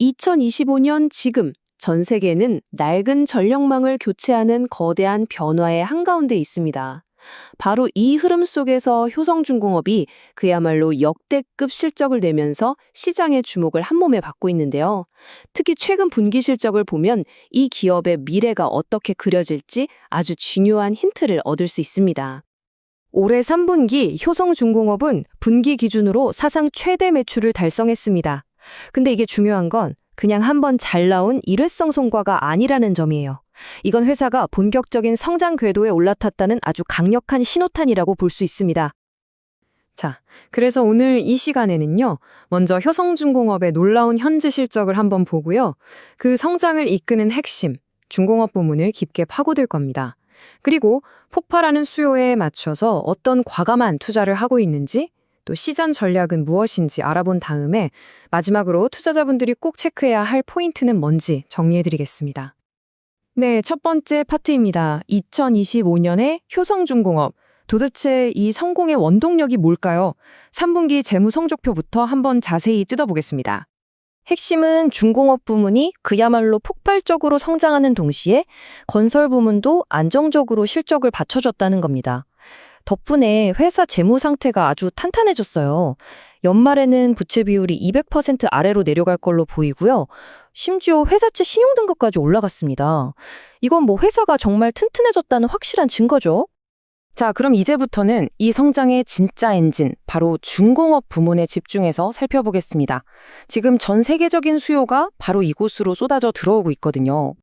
2025년 지금 전 세계는 낡은 전력망을 교체하는 거대한 변화의 한가운데 있습니다. 바로 이 흐름 속에서 효성중공업이 그야말로 역대급 실적을 내면서 시장의 주목을 한몸에 받고 있는데요. 특히 최근 분기 실적을 보면 이 기업의 미래가 어떻게 그려질지 아주 중요한 힌트를 얻을 수 있습니다. 올해 3분기 효성중공업은 분기 기준으로 사상 최대 매출을 달성했습니다. 근데 이게 중요한 건 그냥 한번 잘 나온 일회성 성과가 아니라는 점이에요. 이건 회사가 본격적인 성장 궤도에 올라탔다는 아주 강력한 신호탄이라고 볼 수 있습니다. 자, 그래서 오늘 이 시간에는요, 먼저 효성중공업의 놀라운 현재 실적을 한번 보고요, 그 성장을 이끄는 핵심, 중공업 부문을 깊게 파고들 겁니다. 그리고 폭발하는 수요에 맞춰서 어떤 과감한 투자를 하고 있는지, 또 시장 전략은 무엇인지 알아본 다음에 마지막으로 투자자분들이 꼭 체크해야 할 포인트는 뭔지 정리해드리겠습니다. 네, 첫 번째 파트입니다. 2025년의 효성중공업. 도대체 이 성공의 원동력이 뭘까요? 3분기 재무 성적표부터 한번 자세히 뜯어보겠습니다. 핵심은 중공업 부문이 그야말로 폭발적으로 성장하는 동시에 건설 부문도 안정적으로 실적을 받쳐줬다는 겁니다. 덕분에 회사 재무 상태가 아주 탄탄해졌어요. 연말에는 부채 비율이 200% 아래로 내려갈 걸로 보이고요. 심지어 회사채 신용 등급까지 올라갔습니다. 이건 뭐 회사가 정말 튼튼해졌다는 확실한 증거죠. 자, 그럼 이제부터는 이 성장의 진짜 엔진, 바로 중공업 부문에 집중해서 살펴보겠습니다. 지금 전 세계적인 수요가 바로 이곳으로 쏟아져 들어오고 있거든요.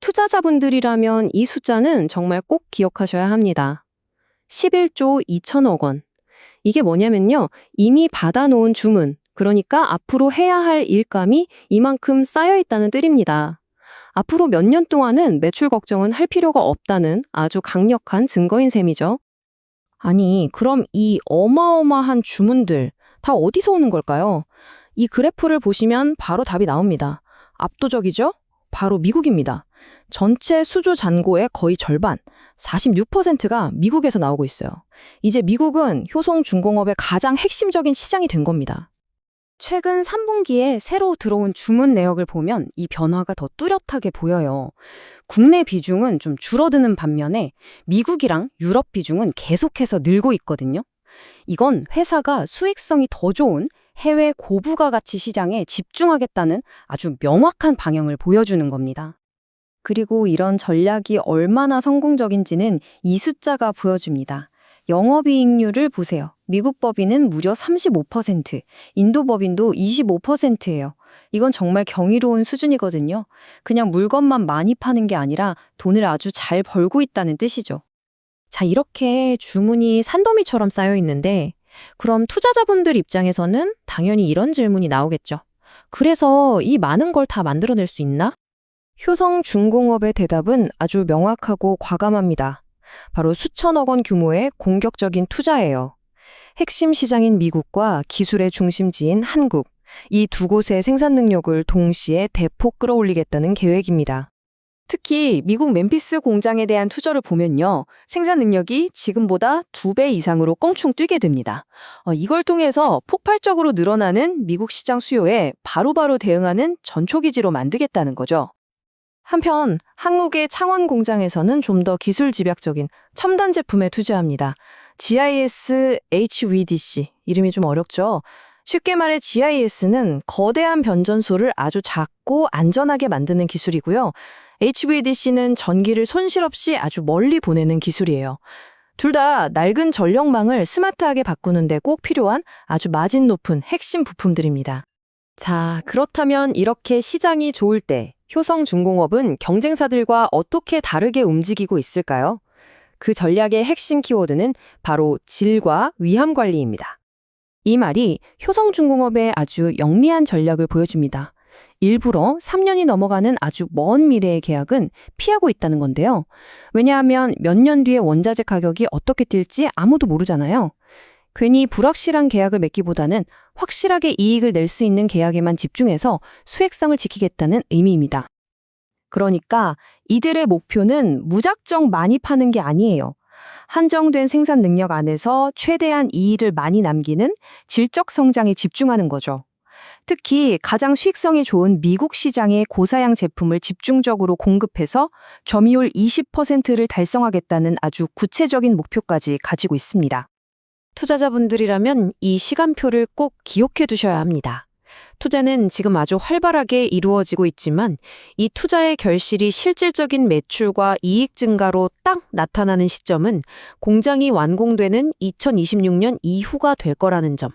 투자자분들이라면 이 숫자는 정말 꼭 기억하셔야 합니다. 11조 2천억 원. 이게 뭐냐면요. 이미 받아놓은 주문, 그러니까 앞으로 해야 할 일감이 이만큼 쌓여 있다는 뜻입니다. 앞으로 몇 년 동안은 매출 걱정은 할 필요가 없다는 아주 강력한 증거인 셈이죠. 아니, 그럼 이 어마어마한 주문들 다 어디서 오는 걸까요? 이 그래프를 보시면 바로 답이 나옵니다. 압도적이죠? 바로 미국입니다. 전체 수주 잔고의 거의 절반, 46%가 미국에서 나오고 있어요. 이제 미국은 효성중공업의 가장 핵심적인 시장이 된 겁니다. 최근 3분기에 새로 들어온 주문 내역을 보면 이 변화가 더 뚜렷하게 보여요. 국내 비중은 좀 줄어드는 반면에 미국이랑 유럽 비중은 계속해서 늘고 있거든요. 이건 회사가 수익성이 더 좋은 해외 고부가 가치 시장에 집중하겠다는 아주 명확한 방향을 보여주는 겁니다. 그리고 이런 전략이 얼마나 성공적인지는 이 숫자가 보여줍니다. 영업이익률을 보세요. 미국 법인은 무려 35%, 인도 법인도 25%예요. 이건 정말 경이로운 수준이거든요. 그냥 물건만 많이 파는 게 아니라 돈을 아주 잘 벌고 있다는 뜻이죠. 자, 이렇게 주문이 산더미처럼 쌓여 있는데, 그럼 투자자분들 입장에서는 당연히 이런 질문이 나오겠죠. 그래서 이 많은 걸 다 만들어낼 수 있나? 효성 중공업의 대답은 아주 명확하고 과감합니다. 바로 수천억 원 규모의 공격적인 투자예요. 핵심 시장인 미국과 기술의 중심지인 한국, 이 두 곳의 생산 능력을 동시에 대폭 끌어올리겠다는 계획입니다. 특히 미국 멤피스 공장에 대한 투자를 보면요. 생산 능력이 지금보다 두 배 이상으로 껑충 뛰게 됩니다. 어, 이걸 통해서 폭발적으로 늘어나는 미국 시장 수요에 바로바로 대응하는 전초기지로 만들겠다는 거죠. 한편 한국의 창원 공장에서는 좀 더 기술 집약적인 첨단 제품에 투자합니다. GIS HVDC 이름이 좀 어렵죠. 쉽게 말해 GIS는 거대한 변전소를 아주 작고 안전하게 만드는 기술이고요. HVDC는 전기를 손실 없이 아주 멀리 보내는 기술이에요. 둘 다 낡은 전력망을 스마트하게 바꾸는데 꼭 필요한 아주 마진 높은 핵심 부품들입니다. 자, 그렇다면 이렇게 시장이 좋을 때 효성 중공업은 경쟁사들과 어떻게 다르게 움직이고 있을까요? 그 전략의 핵심 키워드는 바로 질과 위험 관리입니다. 이 말이 효성중공업의 아주 영리한 전략을 보여줍니다. 일부러 3년이 넘어가는 아주 먼 미래의 계약은 피하고 있다는 건데요. 왜냐하면 몇 년 뒤에 원자재 가격이 어떻게 뛸지 아무도 모르잖아요. 괜히 불확실한 계약을 맺기보다는 확실하게 이익을 낼 수 있는 계약에만 집중해서 수익성을 지키겠다는 의미입니다. 그러니까 이들의 목표는 무작정 많이 파는 게 아니에요. 한정된 생산 능력 안에서 최대한 이익을 많이 남기는 질적 성장에 집중하는 거죠. 특히 가장 수익성이 좋은 미국 시장의 고사양 제품을 집중적으로 공급해서 점유율 20%를 달성하겠다는 아주 구체적인 목표까지 가지고 있습니다. 투자자분들이라면 이 시간표를 꼭 기억해 두셔야 합니다. 투자는 지금 아주 활발하게 이루어지고 있지만 이 투자의 결실이 실질적인 매출과 이익 증가로 딱 나타나는 시점은 공장이 완공되는 2026년 이후가 될 거라는 점.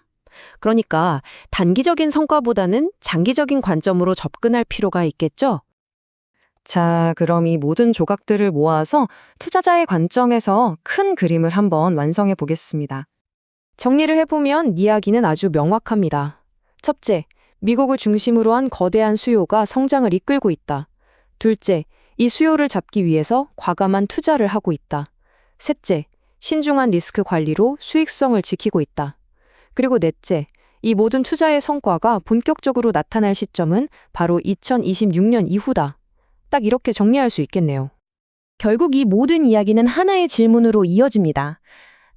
그러니까 단기적인 성과보다는 장기적인 관점으로 접근할 필요가 있겠죠? 자, 그럼 이 모든 조각들을 모아서 투자자의 관점에서 큰 그림을 한번 완성해 보겠습니다. 정리를 해보면 이야기는 아주 명확합니다. 첫째, 미국을 중심으로 한 거대한 수요가 성장을 이끌고 있다. 둘째, 이 수요를 잡기 위해서 과감한 투자를 하고 있다. 셋째, 신중한 리스크 관리로 수익성을 지키고 있다. 그리고 넷째, 이 모든 투자의 성과가 본격적으로 나타날 시점은 바로 2026년 이후다. 딱 이렇게 정리할 수 있겠네요. 결국 이 모든 이야기는 하나의 질문으로 이어집니다.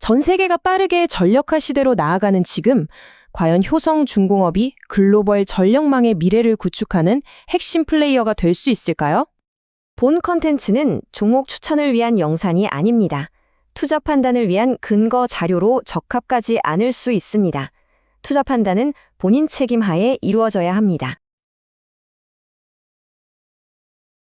전 세계가 빠르게 전력화 시대로 나아가는 지금, 과연 효성 중공업이 글로벌 전력망의 미래를 구축하는 핵심 플레이어가 될 수 있을까요? 본 컨텐츠는 종목 추천을 위한 영상이 아닙니다. 투자 판단을 위한 근거 자료로 적합하지 않을 수 있습니다. 투자 판단은 본인 책임 하에 이루어져야 합니다.